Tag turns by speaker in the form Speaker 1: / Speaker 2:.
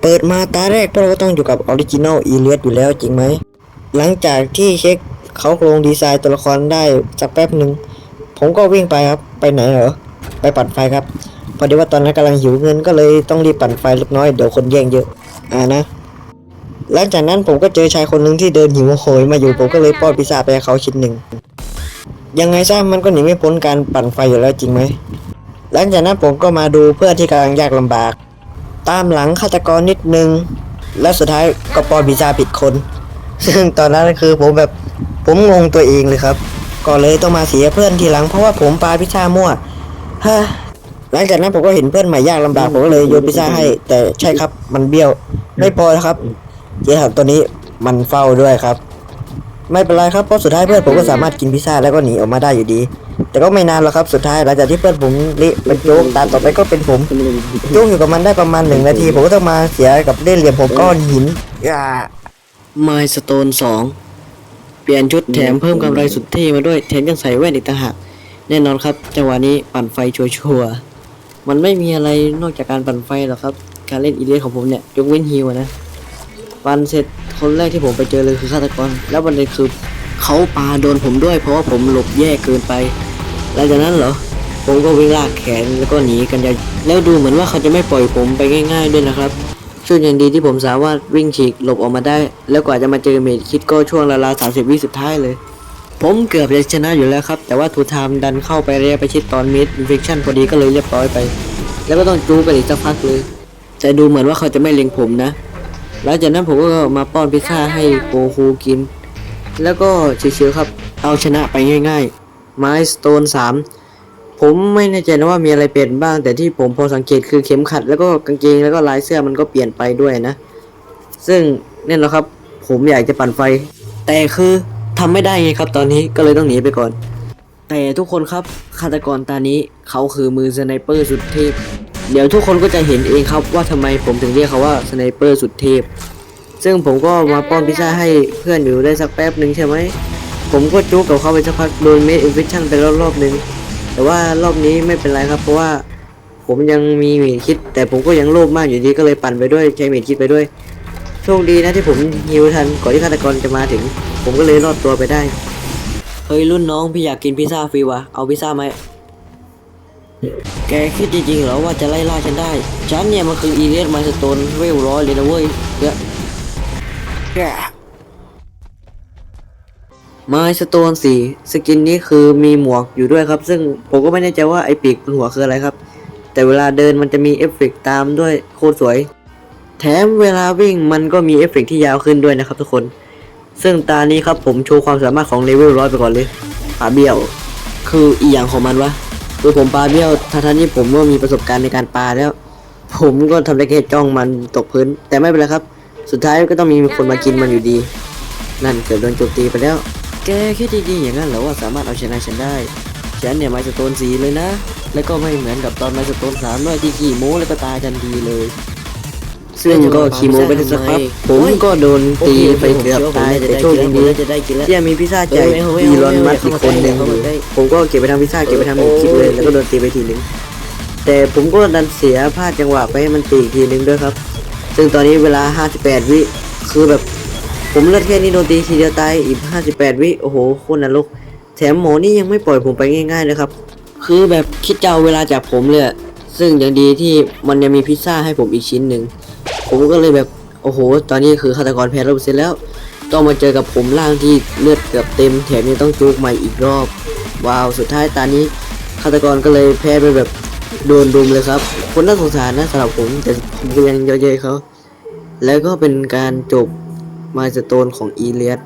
Speaker 1: เปิดมาตาแรกพวกเราก็ต้องอยู่กับออริจินอลอีเลียสอยู่แล้วจริงไหม หลังจากที่เช็คเขาโครงดีไซน์ตัวละครได้สักแป๊บหนึ่งผมก็วิ่งไปครับ ไปไหนเหรอ ไปปั่นไฟครับ พอดีว่าตอนนั้นกำลังหิวเงินก็เลยต้องรีบปั่นไฟเล็กน้อยเดี๋ยวคนแย่งเยอะ อ่านะ หลังจากนั้นผมก็เจอชายคนหนึ่งที่เดินหิวโหยมาอยู่ผมก็เลยป้อนพิซซ่าไปให้เขาชิ้นหนึ่ง ยังไงซะมันก็หนีไม่พ้นการปั่นไฟอยู่แล้วจริงไหม หลังจากนั้นผมก็มาดูเพื่อนที่กำลังยากลำบาก ตามหลังฆาตกรนิดนึง แล้วสุดท้ายก็ปอนพิซซ่าผิดคน ซึ่งตอนนั้นคือผมแบบผมงงตัวเองเลยครับ ก็เลยต้องมาเสียเพื่อนทีหลังเพราะว่าผมปาพิซซ่ามั่วฮะหลังจากนั้นผมก็เห็นเพื่อนใหม่ยากลำบากผมก็เลยโยนพิซซ่าให้ แต่ใช่ครับมันเบี้ยว ไม่พอนะครับเจ๊ถามตัวนี้มันเฝ้าด้วยครับ ไม่เป็นไรครับเพราะสุดท้ายเพื่อนผมก็สามารถกินพิซซ่าแล้วก็หนีออกมาได้อยู่ดี แต่ก็ไม่นานหรอกครับสุดท้ายหลังจากที่เพื่อนผมเละเป็นโจ๊กตามต่อไปก็เป็นผมโจ๊กอยู่กับมันได้ประมาณหนึ่งนาที ผมก็ต้องมาเสียกับเล่นเหลี่ยมผมก้อนหินอ่า
Speaker 2: ไมสโตนสองเปลี่ยนชุดแถมเพิ่มกำไรสุดเท่มาด้วยแถมยังใส่แว่นอีกต่างหากแน่นอนครับจังหวะนี้ปั่นไฟชัวร์ๆมันไม่มีอะไรนอกจากการปั่นไฟหรอกครับ การเล่นอีเลียสของผมเนี่ยยกเว้นฮิวนะปั่นเสร็จคนแรกที่ผมไปเจอเลยคือฆาตกรแล้วประเด็นคือเขาปาโดนผมด้วยเพราะว่าผมหลบแย่เกินไป หลังจากนั้นเหรอผมก็วิ่งลากแขนแล้วก็หนีกันยาแล้วดูเหมือนว่าเขาจะไม่ปล่อยผมไปง่าย ๆด้วยนะครับช่วงยังดีที่ผมสามารถวิ่งฉีกหลบออกมาได้ แล้วกว่าจะมาเจอเมดคิดก็ช่วงราวๆสามสิบวิสุดท้ายเลย ผมเกือบจะชนะอยู่แล้วครับ แต่ว่าทูไทม์ดันเข้าไปเรียไปชิดตอนมิดอินฟิคชั่นพอดีก็เลยเรียบร้อยไป แล้วก็ต้องจูไปอีกสักพักเลย แต่ดูเหมือนว่าเขาจะไม่เล็งผมนะ หลังจากนั้นผมก็มาป้อนพิซซ่าให้โกคูกิน แล้วก็เฉยๆครับ เอาชนะไปง่าย ๆ ไม้สโตนสามผมไม่แน่ใจนะว่ามีอะไรเปลี่ยนบ้าง แต่ที่ผมพอสังเกตคือเข็มขัดแล้วก็กางเกงแล้วก็ลายเสื้อมันก็เปลี่ยนไปด้วยนะ ซึ่งแน่นอนครับ ผมอยากจะปั่นไฟ แต่คือทำไม่ได้ไงครับ ตอนนี้ก็เลยต้องหนีไปก่อน แต่ทุกคนครับฆาตกรตานี้เขาคือมือสไนเปอร์สุดเทพเดี๋ยวทุกคนก็จะเห็นเองครับว่าทำไมผมถึงเรียกเขาว่าสไนเปอร์สุดเทพซึ่งผมก็มาป้อนพิซซ่าให้เพื่อนอยู่ได้สักแป๊บหนึ่งใช่ไหม ผมก็จุกกับเขาไปสักพักโดนเมดอินฟิชั่นไปรอบๆหนึ่งแต่ว่ารอบนี้ไม่เป็นไรครับ เพราะว่าผมยังมีเมดคิด แต่ผมก็ยังโลภมากอยู่ดีก็เลยปั่นไปด้วยใช้เมดคิดไปด้วย โชคดีนะที่ผมฮิวทันก่อนที่ฆาตกรจะมาถึง ผมก็เลยรอดตัวไปได้ เฮ้ยรุ่นน้องพี่อยากกินพิซซ่าฟรีวะเอาพิซซ่าไหมแกคิดจริงๆเหรอว่าจะไล่ล่าฉันได้ ฉันเนี่ยมันคืออีเลียสมสโตนเวลร้อยเลยนะเว้ยเยอะ มาสโตนสีสกินนี้คือมีหมวกอยู่ด้วยครับ ซึ่งผมก็ไม่แน่ใจว่าไอปีกบนหัวคืออะไรครับ แต่เวลาเดินมันจะมีเอฟเฟกต์ตามด้วยโคตรสวย แถมเวลาวิ่งมันก็มีเอฟเฟกต์ที่ยาวขึ้นด้วยนะครับทุกคน ซึ่งตานี้ครับผมโชว์ความสามารถของเลเวลร้อยไปก่อนเลยปาเบี้ยว คืออีอย่างของมันวะคือผมปาเบี้ยวทั้งๆที่ผมก็มีประสบการณ์ในการปาแล้ว ผมก็ทำได้แค่จ้องมันตกพื้น แต่ไม่เป็นไรครับ สุดท้ายก็ต้องมีคนมากินมันอยู่ดี นั่นเกือบโดนโจมตีไปแล้ว แกคิดดีๆอย่างนั้นเหรอว่าสามารถเอาชนะฉันได้ ฉันเนี่ยไมสโตนสีเลยนะ แล้วก็ไม่เหมือนกับตอนไมสโตนสามด้วยที่ขี่โม้แล้วก็ตายทันทีเลยซึ่งก็ขี่โม้ไปได้สักพักผมก็โดนตีไปเกือบตายแต่โชคดีที่ยังมีพิซซ่าใจอีลอนมัสก์อีกคนหนึ่งอยู่ผมก็เก็บไปทำพิซซ่าเก็บไปทำหมูคิดเลยแล้วก็โดนตีไปทีหนึงแต่ผมก็ดันเสียพลาดจังหวะไปให้มันตีอีกทีหนึงด้วยครับ ซึ่งตอนนี้เวลา 58 วิคือแบบ ผมเลือดแค่นี้โดนตีทีเดียวตายอีก 58 วิโอ้โหโคตรนรกแถมหมอนี่ยังไม่ปล่อยผมไปง่ายๆนะครับ คือแบบคิดจะเอาเวลาจากผมเลยซึ่งอย่างดีที่มันยังมีพิซซ่าให้ผมอีกชิ้นหนึ่งผมก็เลยแบบโอ้โห ตอนนี้คือฆาตกรแพ้ร้อยเปอร์เซ็นต์แล้ว ต้องมาเจอกับผมร่างที่เลือดเกือบเต็มแถมยังต้องจูกใหม่อีกรอบ ว้าวสุดท้ายตอนนี้ฆาตกรก็เลยแพ้ไปแบบโดนรุมเลยครับ คนน่าสงสารนะสำหรับผมแต่ผมก็ยังเยอะๆเขาแล้วก็เป็นการจบ มายสโตนของอีเลียส